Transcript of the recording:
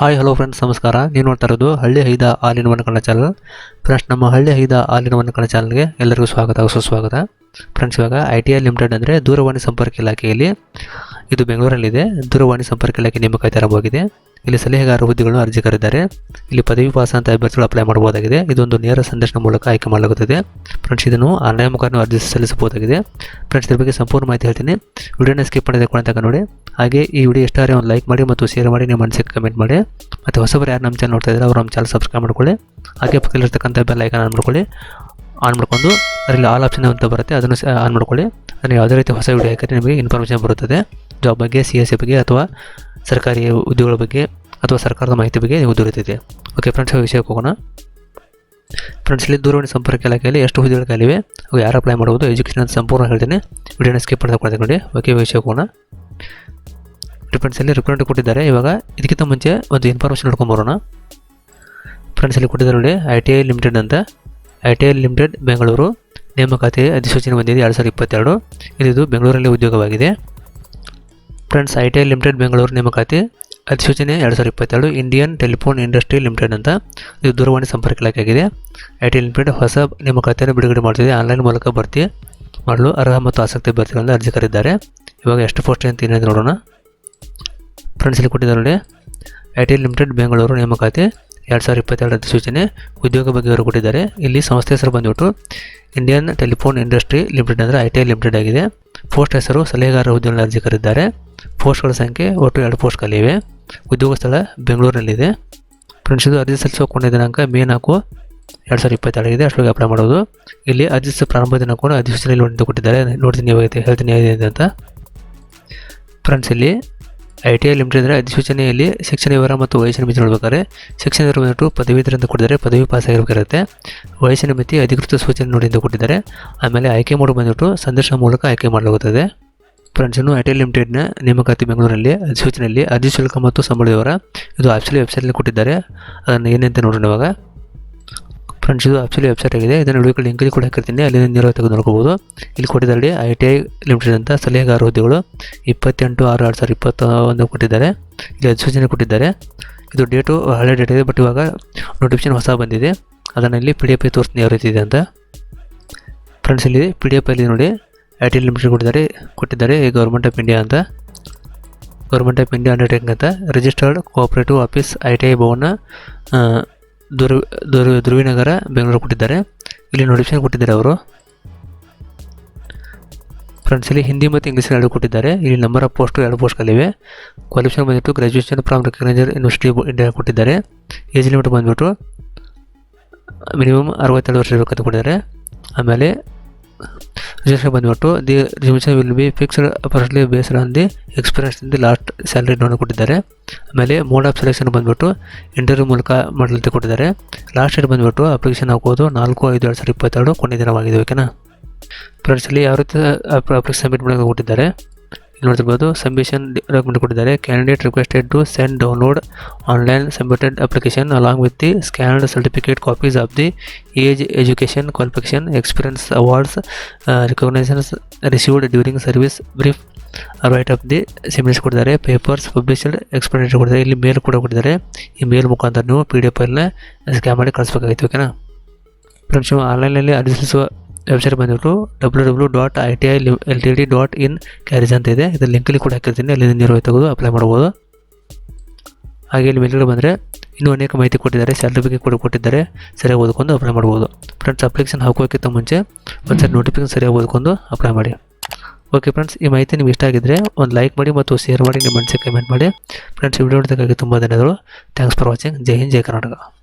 Hi hello friends ನಮಸ್ಕಾರ. ನೀವು ನೋಡ್ತಾ ಇರೋದು ಹಳ್ಳಿ ಹೈದ ಹಾಲಿನ ಒನ್ ಚಾನಲ್ ಫ್ರೆಂಡ್ಸ್ ನಮ್ಮ ಹಳ್ಳಿ ಹೈದ ಹಾಲಿನ ಒನ್ ಚಾನಲ್ಗೆ ಎಲ್ಲರಿಗೂ ಸ್ವಾಗತ ಸುಸ್ವಾಗತ ಫ್ರೆಂಡ್ಸ್ ಇವಾಗ ಐ ಟಿ ಐ ಲಿಮಿಟೆಡ್ ಅಂದರೆ ದೂರವಾಣಿ ಸಂಪರ್ಕ ಇಲಾಖೆಯಲ್ಲಿ ಇದು ಬೆಂಗಳೂರಲ್ಲಿದೆ. ದೂರವಾಣಿ ಸಂಪರ್ಕ ಇಲಾಖೆ ನೇಮಕಾತಿ ಆರಂಭವಾಗಿದೆ ಇಲ್ಲಿ ಸಲಹೆಗಾರ ಹುದ್ದೆಗಳನ್ನು ಅರ್ಜಿ ಕರೆದಿದ್ದಾರೆ. ಇಲ್ಲಿ ಪದವಿ ಪಾಸ್ ಅಂತ ಅಭ್ಯರ್ಥಿಗಳು ಅಪ್ಲೈ ಮಾಡಬಹುದಾಗಿದೆ. ಇದೊಂದು ನೇರ ಸಂದರ್ಶನ ಮೂಲಕ ಆಯ್ಕೆ ಮಾಡಲಾಗುತ್ತದೆ. ಫ್ರೆಂಡ್ಸ್ ಇದನ್ನು ಆನ್ಲೈನ್ ಮುಖಾಂತರ ಅರ್ಜಿ ಸಲ್ಲಿಸಬಹುದಾಗಿದೆ. ಫ್ರೆಂಡ್ಸ್ ಇದ್ರ ಬಗ್ಗೆ ಸಂಪೂರ್ಣ ಮಾಹಿತಿ ಹೇಳ್ತೀನಿ. ವಿಡಿಯೋನ ಸ್ಕಿಪ್ ಮಾಡಿದೆ ಕೊನೆ ನೋಡಿ. ಹಾಗೆ ಈ ವಿಡಿಯೋ ಇಷ್ಟಾರೆ ಒಂದು ಲೈಕ್ ಮಾಡಿ ಮತ್ತು ಶೇರ್ ಮಾಡಿ, ನಿಮ್ಮ ಮನಸ್ಸಿಗೆ ಕಮೆಂಟ್ ಮಾಡಿ. ಮತ್ತು ಹೊಸಬರು ಯಾರು ನಮ್ಮ ಚಾನಲ್ ನೋಡ್ತಾ ಇದ್ದಾರೆ, ಅವರು ನಮ್ಮ ಚಾನಲ್ ಸಬ್ಸ್ಕ್ರೈಬ್ ಮಾಡ್ಕೊಳ್ಳಿ. ಹಾಗೆ ಪಕ್ಕದಲ್ಲಿರ್ತಕ್ಕಂಥ ಬೆಲ್ ಐಕಾನ್ ಆನ್ ಮಾಡ್ಕೊಳ್ಳಿ. ಆನ್ ಮಾಡ್ಕೊಂಡು ಅದರಲ್ಲಿ ಆಲ್ ಆಪ್ಷನ್ ಅಂತ ಬರುತ್ತೆ, ಅದನ್ನು ಆನ್ ಮಾಡ್ಕೊಳ್ಳಿ. ಅದನ್ನು ಯಾವುದೇ ರೀತಿ ಹೊಸ ವಿಡಿಯೋ ಹಾಕಿದ್ರೆ ನಿಮಗೆ ಇನ್ಫಾರ್ಮೇಷನ್ ಬರುತ್ತದೆ. ಜಾಬ್ ಬಗ್ಗೆ ಸಿ ಎಸ್ ಸಿ ಬಗ್ಗೆ ಅಥವಾ ಸರ್ಕಾರಿ ಉದ್ಯೋಗಗಳ ಬಗ್ಗೆ ಅಥವಾ ಸರ್ಕಾರದ ಮಾಹಿತಿ ಬಗ್ಗೆ ನೀವು ದೊರೆತಿದೆ ಓಕೆ ಫ್ರೆಂಡ್ಸ್ ವಿಷಯಕ್ಕೆ ಹೋಗೋಣ. ಫ್ರೆಂಡ್ಸ್ ಇಲ್ಲಿ ದೂರವಾಣಿ ಸಂಪರ್ಕ ಇಲಾಖೆಯಲ್ಲಿ ಎಷ್ಟು ಹುದ್ದೆಗಳಿವೆ ಅವು ಯಾರು ಅಪ್ಲೈ ಮಾಡ್ಬೋದು ಎಜುಕೇಷನ್ ಅಂತ ಸಂಪೂರ್ಣ ಹೇಳ್ತೀನಿ. ವಿಡಿಯೋನ ಸ್ಕಿಪ್ ನೋಡಿ. ಓಕೆ ವಿಷಯಕ್ಕೆ ಹೋಗೋಣ. ಫ್ರೆಂಡ್ಸ್ ಇಲ್ಲಿ ಕೊಟ್ಟಿದ್ದಾರೆ. ಇವಾಗ ಇದಕ್ಕಿಂತ ಮುಂಚೆ ಒಂದು ಇನ್ಫಾರ್ಮೇಷನ್ ನೋಡ್ಕೊಂಬರೋಣ ಫ್ರೆಂಡ್ಸ್ ಫ್ರೆಂಡ್ಸಲ್ಲಿ ಕೊಟ್ಟಿದ್ದಾರೆ ನೋಡಿ ಐ ಟಿ ಐ ಲಿಮಿಟೆಡ್ ಅಂತ. I T I limited Bengaluru. ನೇಮಕಾತಿ ಅಧಿಸೂಚನೆ ಬಂದಿದೆ, ಎರಡು ಸಾವಿರದ ಇಪ್ಪತ್ತೆರಡು. ಇದು ಬೆಂಗಳೂರಲ್ಲಿ ಉದ್ಯೋಗವಾಗಿದೆ. Friends I T I limited Bengaluru ನೇಮಕಾತಿ ಅಧಿಸೂಚನೆ ಎರಡು ಸಾವಿರದ ಇಪ್ಪತ್ತೆರಡು ಇಂಡಿಯನ್ ಟೆಲಿಫೋನ್ ಇಂಡಸ್ಟ್ರಿ ಲಿಮಿಟೆಡ್ ಅಂತ ಇದು ದೂರವಾಣಿ ಸಂಪರ್ಕ ಇಲಾಖೆಯಾಗಿದೆ. ಐ ಟಿ ಲಿಮಿಟೆಡ್ ಹೊಸ ನೇಮಕಾತಿಯನ್ನು ಬಿಡುಗಡೆ ಮಾಡ್ತಿದೆ. ಆನ್ಲೈನ್ ಮೂಲಕ ಭರ್ತಿ ಮಾಡಲು ಅರ್ಹ ಮತ್ತು ಆಸಕ್ತಿ ಅಭ್ಯರ್ಥಿಗಳನ್ನು ಅರ್ಜಿ ಕರೆದಿದ್ದಾರೆ. ಇವಾಗ ಎಷ್ಟು ಪೋಸ್ಟ್ ಅಂತ ಏನಿದೆ ನೋಡೋಣ. ಫ್ರೆಂಡ್ಸ್, ಇಲ್ಲಿ ಕೊಟ್ಟಿದ್ದಾರೆ ನೋಡಿ. ಐ ಟಿ ಲಿಮಿಟೆಡ್ ಬೆಂಗಳೂರು ನೇಮಕಾತಿ ಎರಡು ಸಾವಿರದ ಇಪ್ಪತ್ತೆರಡು ಅಧಿಸೂಚನೆ ಉದ್ಯೋಗ ಬಗ್ಗೆ ಅವರು ಕೊಟ್ಟಿದ್ದಾರೆ. ಇಲ್ಲಿ ಸಂಸ್ಥೆ ಹೆಸರು ಬಂದುಬಿಟ್ಟು ಇಂಡಿಯನ್ ಟೆಲಿಫೋನ್ ಇಂಡಸ್ಟ್ರಿ ಲಿಮಿಟೆಡ್ ಅಂದರೆ ಐ ಟಿ ಐ ಲಿಮಿಟೆಡ್ ಆಗಿದೆ. ಪೋಸ್ಟ್ ಹೆಸರು ಸಲಹೆಗಾರ ಹುದ್ದೆಗಳನ್ನು ಅರ್ಜಿ ಕರೆದಿದ್ದಾರೆ ಪೋಸ್ಟ್ಗಳ ಸಂಖ್ಯೆ ಒಟ್ಟು ಎರಡು ಪೋಸ್ಟ್ಗಳಿವೆ ಉದ್ಯೋಗ ಸ್ಥಳ ಬೆಂಗಳೂರಿನಲ್ಲಿದೆ ಫ್ರೆಂಡ್ಸ್ ಇದು ಅರ್ಜಿ ಸಲ್ಲಿಸುವ ಕೊನೆಯ ದಿನಾಂಕ ಮೇ ನಾಲ್ಕು ಎರಡು ಸಾವಿರದ ಇಪ್ಪತ್ತೆರಡಾಗಿದೆ ಅಷ್ಟೊಳಗೆ ಅಪ್ಲೈ ಮಾಡೋದು. ಇಲ್ಲಿ ಅರ್ಜಿ ಪ್ರಾರಂಭ ದಿನ ಕೂಡ ಅಧಿಸೂಚನೆಯಲ್ಲಿ ಕೊಟ್ಟಿದ್ದಾರೆ. ನೋಡ್ತೀನಿ ಹೇಳ್ತೀನಿ ಅಂತ. ಫ್ರೆಂಡ್ಸ್ ಇಲ್ಲಿ ಐ ಟಿ ಐ ಲಿಮಿಟೆಡ್ ಅಂದರೆ ಅಧಿಸೂಚನೆಯಲ್ಲಿ ಶಿಕ್ಷಣ ವಿವರ ಮತ್ತು ವಯಸ್ಸಿನ ಮಿತಿ ನೋಡ್ಬೇಕಾದ್ರೆ ಶಿಕ್ಷಣ ವಿವರ ಬಂದ್ಬಿಟ್ಟು ಪದವೀಧರ ಅಂತ ಕೊಟ್ಟಿದ್ದಾರೆ, ಪದವಿ ಪಾಸ್ ಆಗಿರಬೇಕಾಗುತ್ತೆ ವಯಸ್ಸಿನ ಮಿತಿ ಅಧಿಕೃತ ಸೂಚನೆ ನೋಡಿ ಅಂತ ಕೊಟ್ಟಿದ್ದಾರೆ. ಆಮೇಲೆ ಆಯ್ಕೆ ಮೋಡ್ ಬಂದ್ಬಿಟ್ಟು ಸಂದರ್ಶನ ಮೂಲಕ ಆಯ್ಕೆ ಮಾಡಲಾಗುತ್ತದೆ. ಫ್ರೆಂಡ್ಸ್ ಐ ಟಿ ಐ ಲಿಮಿಟೆಡ್ನ ನೇಮಕಾತಿ ಬೆಂಗಳೂರಲ್ಲಿ ಅಧಿಸೂಚನೆಯಲ್ಲಿ ಅರ್ಜಿ ಶುಲ್ಕ ಮತ್ತು ಸಂಬಳ ವಿವರ ಇದು ಆಫೀಸಲ್ಲಿ ವೆಬ್ಸೈಟಲ್ಲಿ ಕೊಟ್ಟಿದ್ದಾರೆ. ಅದನ್ನು ಏನಂತ ನೋಡೋಣ ಇವಾಗ. ಫ್ರೆಂಡ್ಸ್ ಇದು ಆಕ್ಚುಲಿ ವೆಬ್ಸೈಟ್ ಆಗಿದೆ. ಇದನ್ನು ವಿಡಿಯೋ ಲಿಂಕಲ್ಲಿ ಕೂಡ ಹಾಕಿರ್ತೀನಿ. ಅಲ್ಲಿ ನೇರವಾಗಿ ತೆಗೆದು ನೋಡ್ಕೋಬೋದು. ಇಲ್ಲಿ ಕೊಟ್ಟಿದ್ದಾರೆ ಐ ಟಿ ಐ ಲಿಮಿಟೆಡ್ ಅಂತ ಸಲಹೆಗಾರ ಹುದ್ದೆಗಳು ಇಪ್ಪತ್ತೆಂಟು ಆರು ಎರಡು ಸಾವಿರದ ಇಪ್ಪತ್ತ ಒಂದು ಕೊಟ್ಟಿದ್ದಾರೆ. ಇಲ್ಲಿ ಅಧಿಸೂಚನೆ ಕೊಟ್ಟಿದ್ದಾರೆ. ಇದು ಡೇಟು ಹಳೆ ಡೇಟ್ ಇದೆ ಬಟ್ ಇವಾಗ ನೋಟಿಫಿಕೇಶನ್ ಹೊಸ ಬಂದಿದೆ. ಅದನ್ನು ಇಲ್ಲಿ ಪಿ ಡಿ ಎಫ್ ತೋರಿಸ್ತೀನಿ ಯಾವ ರೀತಿ ಇದೆ ಅಂತ. ಫ್ರೆಂಡ್ಸ್ ಇಲ್ಲಿ ಪಿ ಡಿ ಎಫ್ ಅಲ್ಲಿ ನೋಡಿ ಐ ಟಿ ಲಿಮಿಟೆಡ್ ಕೊಟ್ಟಿದ್ದಾರೆ ಕೊಟ್ಟಿದ್ದಾರೆ. ಗೌರ್ಮೆಂಟ್ ಆಫ್ ಇಂಡಿಯಾ ಅಂತ. ಗೌರ್ಮೆಂಟ್ ಆಫ್ ಇಂಡಿಯಾ ಅಂಡರ್ಟೇಕಿಂಗ್ ಅಂತ. Registered cooperative office I T I Bhavan ದುರ್ ದುರ್ ಧ್ರುವಿನಗರ ಬೆಂಗಳೂರು ಕೊಟ್ಟಿದ್ದಾರೆ. ಇಲ್ಲಿ ನೋಟಿಫಿಕೇಶನ್ ಕೊಟ್ಟಿದ್ದಾರೆ ಅವರು. ಫ್ರೆಂಡ್ಸ್ ಇಲ್ಲಿ ಹಿಂದಿ ಮತ್ತು ಇಂಗ್ಲೀಷ್ ಎರಡು ಕೊಟ್ಟಿದ್ದಾರೆ. ಇಲ್ಲಿ ನಂಬರ್ ಆಫ್ ಪೋಸ್ಟು ಎರಡು ಪೋಸ್ಟ್ಗಳಿವೆ ಕ್ವಾಲಿಫಿಕೇಷನ್ ಬಂದ್ಬಿಟ್ಟು graduation from recognised university India ಕೊಟ್ಟಿದ್ದಾರೆ. ಏಜ್ ಲಿಮಿಟ್ ಬಂದುಬಿಟ್ಟು ಮಿನಿಮಮ್ ಅರವತ್ತೆರಡು ವರ್ಷ ಇರಬೇಕಂತ ಕೊಟ್ಟಿದ್ದಾರೆ. ಆಮೇಲೆ ರಿಜಿಸ್ಟ್ರೇಷನ್ ಬಂದ್ಬಿಟ್ಟು the remission will be fixed presently based on the experience the last salary ನೋಡಿ ಕೊಟ್ಟಿದ್ದಾರೆ. ಆಮೇಲೆ ಮೋಡ್ ಆಫ್ ಸೆಲೆಕ್ಷನ್ ಬಂದ್ಬಿಟ್ಟು ಇಂಟರ್ವ್ಯೂ ಮೂಲಕ ಮಾಡಲಂತೆ ಕೊಟ್ಟಿದ್ದಾರೆ. ಲಾಸ್ಟ್ ಡೇಟ್ ಬಂದ್ಬಿಟ್ಟು ಅಪ್ಲಿಕೇಶನ್ ಹಾಕೋದು ನಾಲ್ಕು, ಐದು ಎರಡು ಸಾವಿರದ ಇಪ್ಪತ್ತೆರಡು ಕೊನೆ ದಿನವಾಗಿದೆ ಓಕೆನಾ ಫ್ರೆಂಡ್ಸಲ್ಲಿ ಯಾವ ರೀತಿ ಅಪ್ಲಿಕೇಶನ್ ಸಬ್ಮಿಟ್ ಮಾಡೋಕೆ ಕೊಟ್ಟಿದ್ದಾರೆ? ಇಲ್ಲಿ ನೋಡ್ತಿರ್ಬೋದು. ಸಬ್ಮಿಷನ್ ಡಾಕ್ಯುಮೆಂಟ್ ಕೊಟ್ಟಿದ್ದಾರೆ. Candidate requested to send download online submitted application along with the scanned certificate copies of the age education qualification experience awards recognitions received during service brief write of the simulation ಕೊಟ್ಟಿದ್ದಾರೆ. Papers published explanatory ಕೊಟ್ಟಿದ್ದಾರೆ. ಇಲ್ಲಿ ಮೇಲ್ ಕೂಡ ಕೊಟ್ಟಿದ್ದಾರೆ. ಈ ಮೇಲ್ ಮುಖಾಂತರ ನೀವು P D F ಫೈಲ್ನ scan ಮಾಡಿ ಕಳಿಸ್ಬೇಕಾಗಿತ್ತು ಓಕೆನಾ ಫ್ರೆಂಡ್ಸ್ ಆನ್ಲೈನಲ್ಲಿ ಅರ್ಜಿ ಸಲ್ಲಿಸುವ ವೆಬ್ಸೈಟ್ ಬಂದ್ಬಿಟ್ಟು W W dot I T I L T D dot in carriage ಅಂತ ಇದೆ. ಇದರ ಲಿಂಕಲ್ಲಿ ಕೂಡ ಹಾಕಿರ್ತೀನಿ. ಅಲ್ಲಿ ನೀವು ತೆಗೆದು ಅಪ್ಲೈ ಮಾಡ್ಬೋದು. ಹಾಗೆ ಇಲ್ಲಿ ಮೇಲ್ಗಡೆ ಬಂದರೆ ಇನ್ನೂ ಅನೇಕ ಮಾಹಿತಿ ಕೊಟ್ಟಿದ್ದಾರೆ. ಸ್ಯಾಲ್ರಿ ಬಗ್ಗೆ ಕೂಡ ಕೊಟ್ಟಿದ್ದಾರೆ. ಸರಿಯಾಗಿ ಓದ್ಕೊಂಡು ಅಪ್ಲೈ ಮಾಡ್ಬೋದು. ಫ್ರೆಂಡ್ಸ್ ಅಪ್ಲಿಕೇಶನ್ ಹಾಕೋಕ್ಕಿಂತ ಮುಂಚೆ ಒಂದ್ಸರಿ ನೋಟಿಫಿಕೇಶನ್ ಸರಿಯಾಗಿ ಓದ್ಕೊಂಡು ಅಪ್ಲೈ ಮಾಡಿ. ಓಕೆ ಫ್ರೆಂಡ್ಸ್ ಈ ಮಾಹಿತಿ ನಿಮ್ಗೆ ಇಷ್ಟ ಆಗಿದ್ದರೆ ಒಂದು ಲೈಕ್ ಮಾಡಿ ಮತ್ತು ಶೇರ್ ಮಾಡಿ, ನಿಮ್ಮ ಮನಸ್ಸಿಗೆ ಕಮೆಂಟ್ ಮಾಡಿ. ಫ್ರೆಂಡ್ಸ್ ವಿಡಿಯೋ ನೋಡೋದಕ್ಕಾಗಿ ತುಂಬ ಧನ್ಯವಾದಗಳು. ಥ್ಯಾಂಕ್ಸ್ ಫಾರ್ ವಾಚಿಂಗ್ ಜೈ ಹಿಂದ್, ಜೈ ಕರ್ನಾಟಕ.